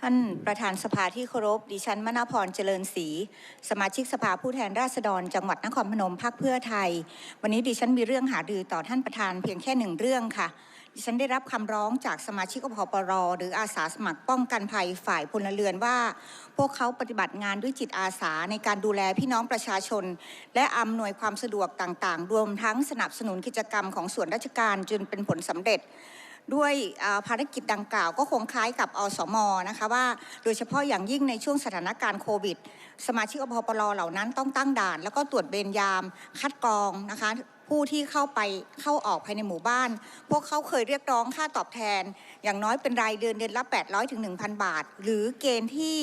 ท่านประธานสภาที่เคารพ ดิฉันมณพรเจริญศรีสมาชิกสภาผู้แทนราษฎร จังหวัดนครพนมพักเพื่อไทย วันนี้ดิฉันมีเรื่องหารือต่อท่านประธานเพียงแค่หนึ่งเรื่องค่ะ ดิฉันได้รับคำร้องจากสมาชิกอพปร หรืออาสาสมัครป้องกันภัยฝ่ายพลเรือนว่า พวกเขาปฏิบัติงานด้วยจิตอาสาในการดูแลพี่น้องประชาชน และอำนวยความสะดวกต่างๆ รวมทั้งสนับสนุนกิจกรรมของส่วนราชการจนเป็นผลสำเร็จ ด้วยภารกิจดังกล่าว ก็คงคล้ายกับอสมนะคะว่าโดยเฉพาะอย่างยิ่งในช่วงสถานการณ์โควิด สมาชิกอพปรเหล่านั้นต้องตั้งด่าน แล้วก็ตรวจเวรยามคัดกรองนะคะผู้ที่เข้าไปเข้าออกภายในหมู่บ้าน พวกเขาเคยเรียกร้องค่าตอบแทน อย่างน้อยเป็นรายเดือนเดือนละ 800ถึง1,000 บาท หรือเกณฑ์ที่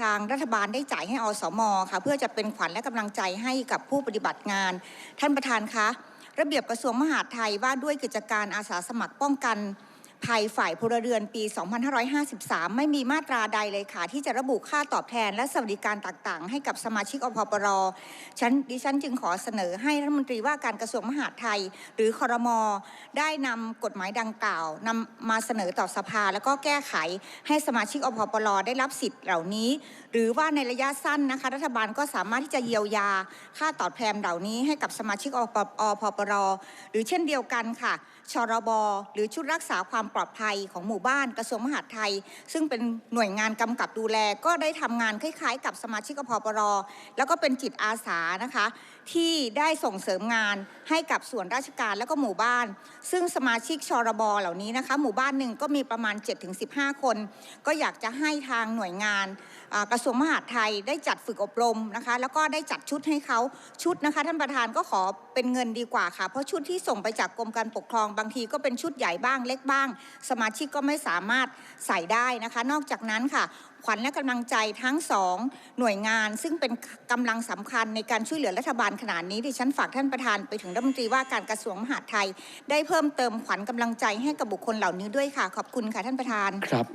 ทางรัฐบาลได้จ่ายให้อสมค่ะ เพื่อจะเป็นขวัญและกำลังใจให้กับผู้ปฏิบัติงาน ท่านประธานคะ ระเบียบกระทรวงมหาดไทยว่าด้วยกิจการอาสาสมัครป้องกัน ภัยฝ่ายพลเรือนปี 2553 ไม่มีมาตราใดเลยค่ะ ที่จะระบุค่าตอบแทนและสวัสดิการต่างๆ ให้กับสมาชิกอพปรฉันดิฉันจึงขอเสนอให้รัฐมนตรีว่าการกระทรวงมหาดไทย หรือคอรมอได้นำกฎหมายดังกล่าวนำมาเสนอต่อสภา แล้วก็แก้ไขให้สมาชิกอพปรได้รับสิทธิ์เหล่านี้ หรือว่าในระยะสั้นนะคะรัฐบาลก็สามารถที่จะเยียวยาค่าตอบแทนเหล่านี้ ให้กับสมาชิกอปอพปรหรือเช่นเดียวกันค่ะชรบหรือชุดรักษาความปลอดภัยของหมู่บ้านกระทรวงมหาดไทย ซึ่งเป็นหน่วยงานกำกับดูแล ก็ได้ทำงานคล้ายๆ กับสมาชิกอพปรแล้วก็เป็นจิตอาสานะคะ ที่ได้ส่งเสริมงานให้กับส่วนราชการและก็หมู่บ้าน ซึ่งสมาชิกชรบเหล่านี้นะคะ หมู่บ้านหนึ่งก็มีประมาณ 7-15 คน ก็อยากจะให้ทางหน่วยงาน กระทรวงมหาดไทยได้จัดฝึกอบรมนะคะ แล้วก็ได้จัดชุดให้เขาชุดนะคะ ท่านประธานก็ขอเป็นเงินดีกว่าค่ะ เพราะชุดที่ส่งไปจากกรมการปกครองบางทีก็เป็นชุดใหญ่บ้างเล็กบ้าง สมาชิกก็ไม่สามารถใส่ได้นะคะ นอกจากนั้นค่ะขวัญและกำลังใจทั้งสองหน่วยงาน ซึ่งเป็นกำลังสำคัญในการช่วยเหลือรัฐบาลขนาดนี้ดิฉันฝากท่านประธานไปถึงรัฐมนตรีว่าการกระทรวงมหาดไทย ได้เพิ่มเติมขวัญกำลังใจให้กับบุคคลเหล่านี้ด้วยค่ะ ขอบคุณค่ะท่านประธานครับ